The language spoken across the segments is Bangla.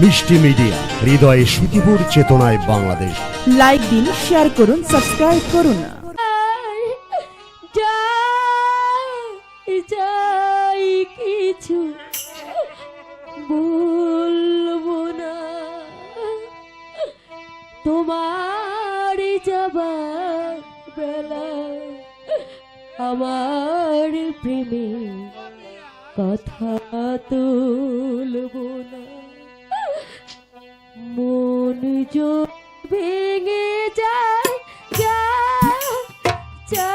মিষ্টি মিডিয়া হৃদয়ে সুখীপুর চেতনায় বাংলাদেশ। লাইক দিন শেয়ার করুন সাবস্ক্রাইব করুন। যাই যাই কিছু বলব না তোমার যাবার বেলা আমার প্রেমে কথা তুলবো না। মন ভেঙে যায় যা যা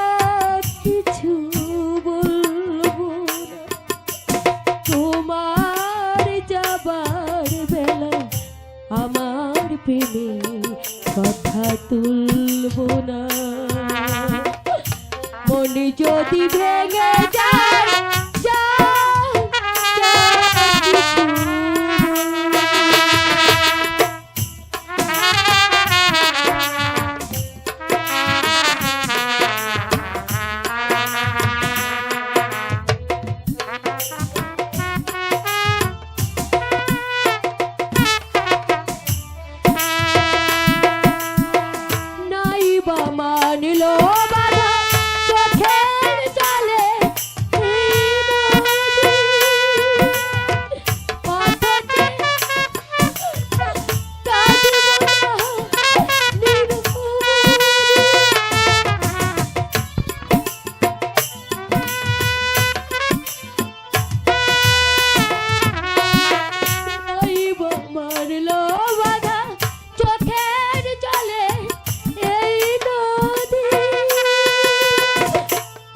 কিছু তোমার যাবার বেলা আমার প্রেমে কথা তুলবো না। মন যদি ভেঙে যায়